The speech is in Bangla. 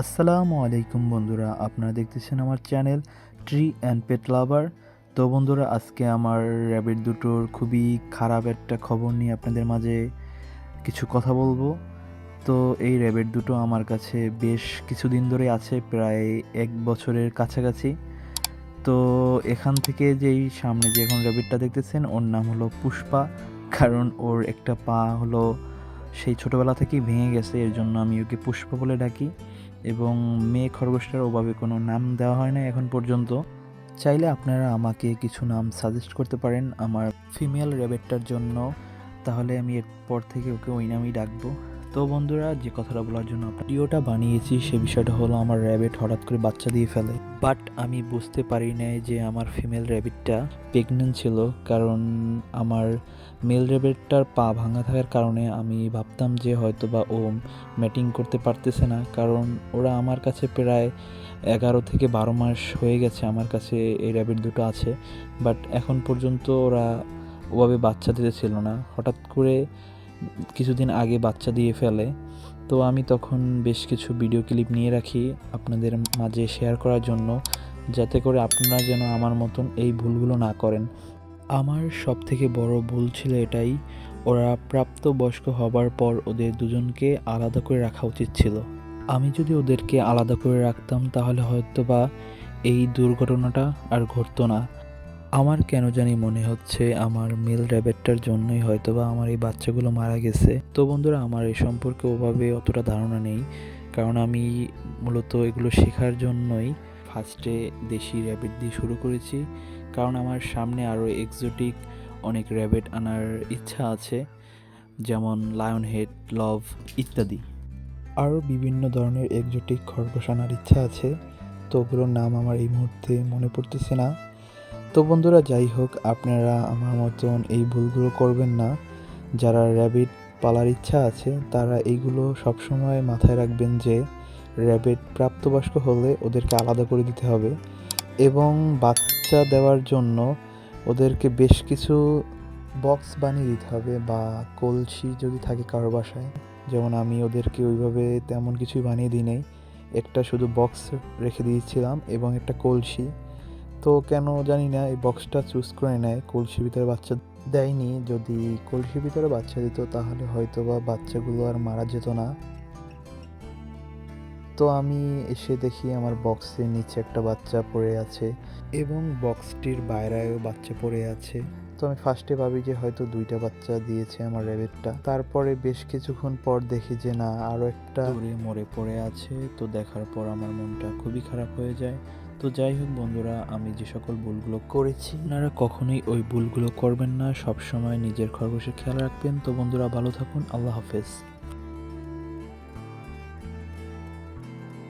আসসালামু আলাইকুম বন্ধুরা, আপনারা দেখতেছেন আমার channel tree and pet lover তো বন্ধুরা, আজকে আমার র্যাবিট দুটোর খুবই খারাপ একটা খবর নিয়ে আপনাদের মাঝে কিছু কথা বলব। তো এই র্যাবিট দুটো আমার কাছে বেশ কিছুদিন ধরে আছে, প্রায় এক বছরের কাছাকাছি। তো এখান থেকে যেই সামনে যে এখন র্যাবিটটা দেখতেছেন, ওর নাম হলো পুষ্পা। কারণ ওর একটা পা হলো সেই ছোটোবেলা থেকেই ভেঙে গেছে, এর জন্য আমি ওকে পুষ্পা বলে ডাকি। এবং মেয়ে খরগোশটার ওভাবে কোনো নাম দেওয়া হয় না এখন পর্যন্ত। চাইলে আপনারা আমাকে কিছু নাম সাজেস্ট করতে পারেন আমার ফিমেল র্যাবেটটার জন্য। তাহলে আমি এরপর থেকে ওকে ওই নামই ডাকবো। তো বন্ধুরা, যে কথাটা বলার জন্য ভিডিওটা বানিয়েছি, সে বিষয়টা হলো আমার র্যাবিট হঠাৎ করে বাচ্চা দিয়ে ফেলে। বাট আমি বুঝতে পারি নাই যে আমার ফিমেল র্যাবিটটা প্রেগনেন্ট ছিল, কারণ আমার মেল র্যাবিটটার পা ভাঙা থাকার কারণে আমি ভাবতাম যে হয়তো বা ও ম্যাটিং করতে পারতেছে না, কারণ ওরা আমার কাছে প্রায় এগারো থেকে বারো মাস হয়ে গেছে আমার কাছে এই র্যাবিট দুটো আছে। বাট এখন পর্যন্ত ওরা ওভাবে বাচ্চা দিতেছিল না। হঠাৎ করে কিছুদিন আগে বাচ্চা দিয়ে ফেলে, তো আমি তখন বেশ কিছু ভিডিও ক্লিপ নিয়ে রাখি আপনাদের মাঝে শেয়ার করার জন্য, যাতে করে আপনারা যেন আমার মতন এই ভুলগুলো না করেন। আমার সব থেকে বড় ভুল ছিল এটাই, ওরা প্রাপ্তবয়স্ক হবার পর ওদের দুজনকে আলাদা করে রাখা উচিত ছিল। আমি যদি ওদেরকে আলাদা করে রাখতাম, তাহলে হয়তো বা এই দুর্ঘটনাটা আর ঘটতো না। আমার কেন জানি মনে হচ্ছে আমার মেল র্যাবেটটার জন্যই হয়তো বা আমার এই বাচ্চাগুলো মারা গেছে। তো বন্ধুরা, আমার এই সম্পর্কে ওভাবে অতটা ধারণা নেই। কারণ আমি মূলত এগুলো শেখার জন্যই ফার্স্টে দেশি র্যাবিট দিয়ে শুরু করেছি। কারণ আমার সামনে আরও এক্সোটিক অনেক র্যাবিট আনার ইচ্ছা আছে, যেমন লায়ন হেড লভ ইত্যাদি। আরও বিভিন্ন ধরনের এক্সোটিক খরগোশ আনার ইচ্ছা আছে। তো ওগুলোর নাম আমার এই মুহূর্তে মনে পড়তেছে না। তো বন্ধুরা, যাই হোক, আপনারা আমার মতন এই ভুলগুলো করবেন না। যারা র্যাবিট পালার ইচ্ছা আছে, তারা এইগুলো সবসময় মাথায় রাখবেন যে র্যাবিট প্রাপ্তবয়স্ক হলে ওদেরকে আলাদা করে দিতে হবে এবং বাচ্চা দেওয়ার জন্য ওদেরকে বেশ কিছু বক্স বানিয়ে দিতে হবে বা কলসি যদি থাকে কারও বাসায়। যেমন আমি ওদেরকে ওইভাবে তেমন কিছুই বানিয়ে দিই নাই। একটা শুধু বক্স রেখে দিয়েছিলাম এবং একটা কলসি। তো কেন জানি না, এই বক্সটা চুজ করে নেয় কলসি ভিতরে বাচ্চা দেয়নি। যদি কলসির ভিতরে বাচ্চা দিত, তাহলে হয়তো বা বাচ্চাগুলো আর মারা যেত না। তো আমি এসে দেখি আমার বক্সের নিচে একটা বাচ্চা পড়ে আছে এবং বক্সটির বাইরেও বাচ্চা পড়ে আছে। তো আমি ফার্স্টে ভাবি যে হয়তো দুইটা বাচ্চা দিয়েছে আমার র্যাবিটটা তারপরে বেশ কিছুক্ষণ পর দেখি যে না আরও একটা দূরে মরে পড়ে আছে, তো দেখার পর আমার মনটা খুবই খারাপ হয়ে যায়। তো যাই হোক বন্ধুরা, আমি যে সকল ভুলগুলো করেছি, আপনারা কখনোই ওই ভুলগুলো করবেন না। সব সময় নিজের খরগোশের খেয়াল রাখবেন। তো বন্ধুরা, ভালো থাকুন, আল্লাহ হাফেজ।